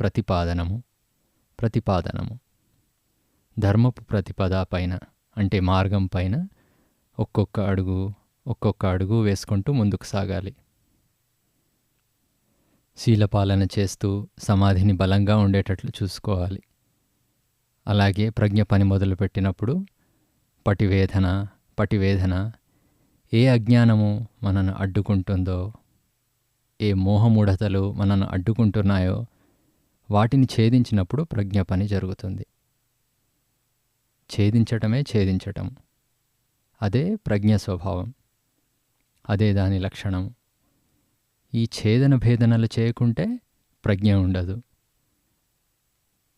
ప్రతిపాదనము ప్రతిపాదనము. ధర్మపు ప్రతిపద పైన అంటే మార్గం పైన ఒక్కొక్క అడుగు ఒక్కొక్క అడుగు వేసుకుంటూ ముందుకు సాగాలి. శీలపాలన చేస్తూ సమాధిని బలంగా ఉండేటట్లు చూసుకోవాలి. అలాగే ప్రజ్ఞ పని మొదలుపెట్టినప్పుడు పటివేదన పటివేదన ఏ అజ్ఞానము మనను అడ్డుకుంటుందో ఏ మోహమూఢతలు మనను అడ్డుకుంటున్నాయో వాటిని ఛేదించినప్పుడు ప్రజ్ఞ పని జరుగుతుంది. ఛేదించటమే ఛేదించటం. అదే ప్రజ్ఞ స్వభావం. అదే దాని లక్షణం. ఈ ఛేదన భేదనలు చేయకుంటే ప్రజ్ఞ ఉండదు.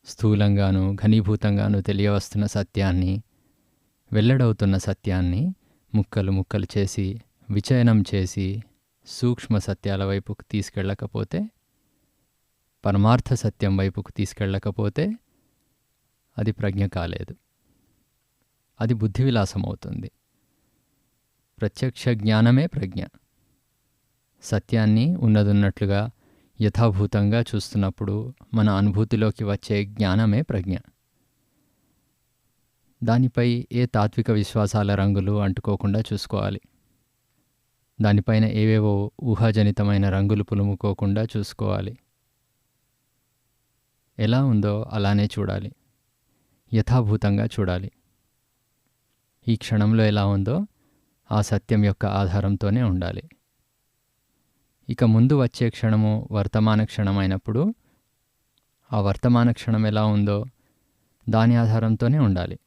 స్థూలంగాను ఘనీభూతంగాను తెలియవస్తున్న సత్యాన్ని వెల్లడవుతున్న సత్యాన్ని ముక్కలు ముక్కలు చేసి విచయనం చేసి సూక్ష్మ సత్యాల వైపుకు తీసుకెళ్ళకపోతే పరమార్థ సత్యం వైపుకు తీసుకెళ్ళకపోతే అది ప్రజ్ఞ కాలేదు. అది బుద్ధి విలాసం అవుతుంది ప్రత్యక్ష జ్ఞానమే ప్రజ్ఞ. సత్యాన్ని ఉన్నదున్నట్లుగా యథాభూతంగా చూస్తున్నప్పుడు మన అనుభూతిలోకి వచ్చే జ్ఞానమే ప్రజ్ఞ. దానిపై ఏ తాత్విక విశ్వాసాల రంగులు అంటుకోకుండా చూసుకోవాలి. దానిపైన ఏవేవో ఊహాజనితమైన రంగులు పులుముకోకుండా చూసుకోవాలి. ఎలా ఉందో అలానే చూడాలి. యథాభూతంగా చూడాలి. ఈ క్షణంలో ఎలా ఉందో ఆ సత్యం యొక్క ఆధారంతోనే ఉండాలి. ఇక ముందు వచ్చే క్షణము వర్తమాన క్షణమైనప్పుడు ఆ వర్తమాన క్షణం ఎలా ఉందో దాని ఆధారంతోనే ఉండాలి.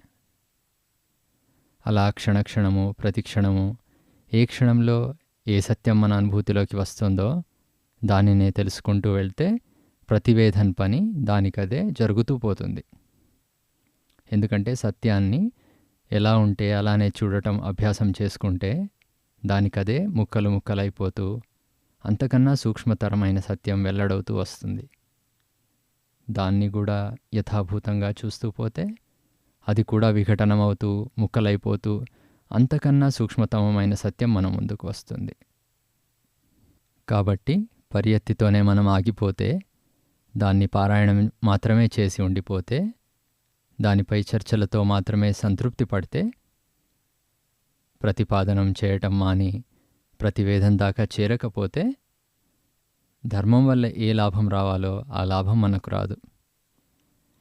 అలా క్షణక్షణము ప్రతి క్షణము ఏ క్షణంలో ఏ సత్యం మన అనుభూతిలోకి వస్తుందో దానినే తెలుసుకుంటూ వెళ్తే ప్రతివేదన్ పని దానికదే జరుగుతూ పోతుంది. ఎందుకంటే సత్యాన్ని ఎలా ఉంటే అలానే చూడటం అభ్యాసం చేసుకుంటే దానికదే ముక్కలు ముక్కలైపోతూ అంతకన్నా సూక్ష్మతరమైన సత్యం వెల్లడవుతూ వస్తుంది. దాన్ని కూడా యథాభూతంగా చూస్తూ పోతే అది కూడా విఘటనమవుతూ ముక్కలైపోతూ అంతకన్నా సూక్ష్మతమమైన సత్యం మన ముందుకు వస్తుంది. కాబట్టి పరియత్తితోనే మనం ఆగిపోతే దాన్ని పారాయణం మాత్రమే చేసి ఉండిపోతే దానిపై చర్చలతో మాత్రమే సంతృప్తి పడితే ప్రతిపాదనం చేయటం మాని ప్రతివేదం దాకా చేరకపోతే ధర్మం వల్ల ఏ లాభం రావాలో ఆ లాభం మనకు రాదు.